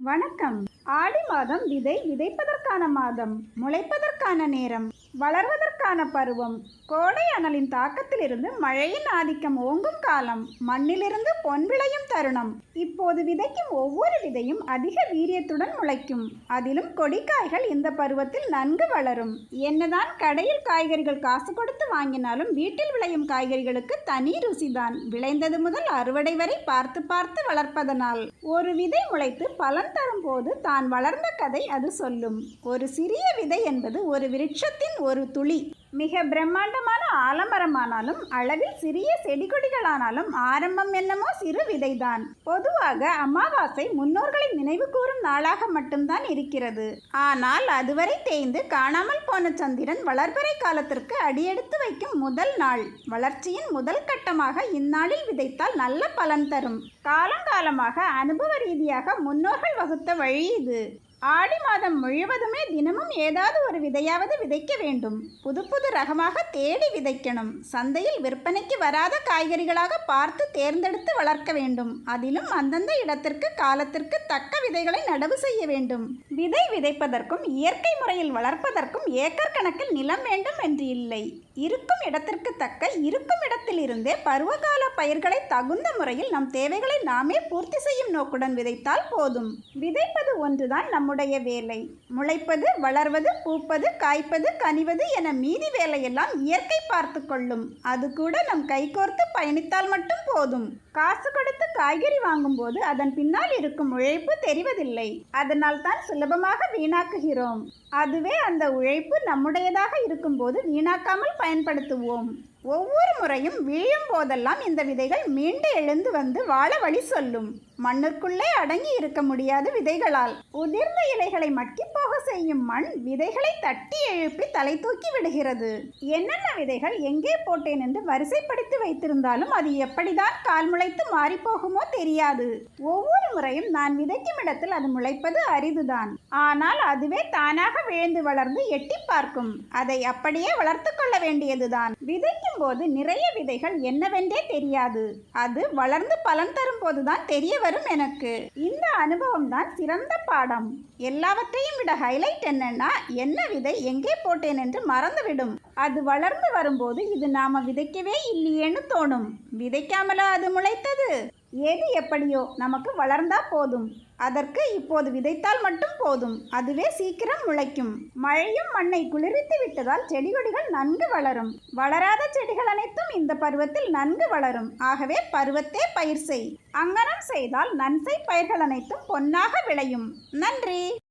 வணக்கம். ஆடி மாதம் விதை விதைப்பதற்கான மாதம். முளைப்பதற்கான நேரம். வளர்வதற்கு குளிர்கால பருவம். கோடை அனலின் தாக்கத்திலிருந்து மழையின் ஆதிக்கம் ஓங்கும் காலம். மண்ணிலிருந்து பொன் விளையும் தருணம். இப்போது விதைக்கும் ஒவ்வொரு விதையும் அதிக வீரியத்துடன் முளைக்கும். அதிலும் கொடிக்காய்கள் இந்த பருவத்தில் நன்கு வளரும். என்னதான் கடையில் காய்கறிகள் காசு கொடுத்து வாங்கினாலும் வீட்டில் விளையும் காய்கறிகளுக்கு தனி ருசிதான். விளைந்தது முதல் அறுவடை வரை பார்த்து பார்த்து வளர்ப்பதனால். ஒரு விதை முளைத்து பலன் தரும் போது தான் வளர்ந்த கதை அது சொல்லும். ஒரு சிறிய விதை என்பது ஒரு விருட்சத்தின் ஒரு துளி. மிக பிரம்மாண்டமான ஆலமரமானாலும் அளவில் சிறிய செடி கொடிகளானாலும் ஆரம்பம் என்னமோ சிறு விதைதான். பொதுவாக அமாவாசை முன்னோர்களை நினைவு கூறும் நாளாக மட்டும்தான் இருக்கிறது. ஆனால் அதுவரை தேய்ந்து காணாமல் போன சந்திரன் வளர்பறை காலத்திற்கு அடியெடுத்து வைக்கும் முதல் நாள். வளர்ச்சியின் முதல் கட்டமாக இந்நாளில் விதைத்தால் நல்ல பலன் தரும். காலங்காலமாக அனுபவ ரீதியாக முன்னோர்கள் வகுத்த வழி இது. ஆடி மாதம் முழுவதுமே தினமும் ஏதாவது ஒரு விதையாவது விதைக்க வேண்டும். புது புது ரகமாக தேடி விதைக்கணும். சந்தையில் விற்பனைக்கு வராத காய்கறிகளாக பார்த்து தேர்ந்தெடுத்து வளர்க்க வேண்டும். அதிலும் அந்தந்த இடத்திற்கு காலத்திற்கு தக்க விதைகளை நடவு செய்ய வேண்டும். விதை விதைப்பதற்கும் இயற்கை முறையில் வளர்ப்பதற்கும் ஏக்கர் கணக்கில் நிலம் வேண்டும் என்று இல்லை. இருக்கும் இடத்திற்கு தக்க இருக்கும் இடத்திலிருந்தே பருவகால பயிர்களை தகுந்த முறையில் நம் தேவைகளை நாமே பூர்த்தி செய்யும் நோக்குடன் விதைத்தால் போதும். விதைப்பது ஒன்றுதான் நம்முடைய வேலை. முளைப்பது வளர்வது பூப்பது காய்ப்பது கனிவது என மீதி வேலையெல்லாம் இயற்கை பார்த்து கொள்ளும். அது கூட நம் கைகோர்த்து பயணித்தால் மட்டும் போதும். காசு கொடுத்து காய்கறி வாங்கும்போது அதன் பின்னால் இருக்கும் உழைப்பு தெரிவதில்லை. அதனால் தான் சுலபமாக வீணாக்குகிறோம். அதுவே அந்த உழைப்பு நம்முடையதாக இருக்கும்போது வீணாக்காமல் பயன்படுத்துவோம். ஒவ்வொரு முறையும் வீழும் போதெல்லாம் இந்த விதைகள் மீண்டு எழுந்து வந்து வாழ வழி சொல்லும். மண்ணிற்குள்ளே அடங்கி இருக்க முடியாது விதைகளால். உதிர்ந்த இலைகளை மக்கி போக செய்யும் மண் விதைகளை தட்டி எழுப்பி தலை தூக்கி விடுகிறது. என்னென்ன விதைகள் எங்கே போட்டேன் என்று வரிசைப்படுத்தி வைத்திருந்தாலும் அது எப்படிதான் கால் முளைத்து மாறி போகுமோ தெரியாது. ஒவ்வொரு முறையும் நான் விதைக்கும் இடத்தில் அது முளைப்பது அரிதுதான். ஆனால் அதுவே தானாக விழுந்து வளர்ந்து எட்டி பார்க்கும். அதை அப்படியே வளர்த்து கொள்ள வேண்டியதுதான். விதைக்கும் போது நிறைய விதைகள் என்னவென்றே தெரியாது. அது வளர்ந்து பலன் தரும் போதுதான் தெரிய வரும் எனக்கு. இந்த அனுபவம் தான் சிறந்த பாடம். எல்லாவற்றையும் விட ஹைலைட் என்னன்னா என்ன விதை எங்கே போட்டேன் என்று மறந்துவிடும். அது வளர்ந்து வரும்போது இது நாம விதைக்கவே இல்லையேன்னு தோணும். விதைக்காமலா அது முளைத்தது? எது எப்படியோ நமக்கு வளர்ந்தா போதும். அதற்கு இப்போது விதைத்தால் மட்டும் போதும். அதுவே சீக்கிரம் முளைக்கும். மழையும் மண்ணை குளிர்வித்து விட்டதால் செடி கொடிகள் நன்கு வளரும். வளராத செடிகள் அனைத்தும் இந்த பருவத்தில் நன்கு வளரும். ஆகவே பருவத்தே பயிர் செய். அங்கனம் செய்தால் நன்சை பயிர்கள் அனைத்தும் பொன்னாக விளையும். நன்றி!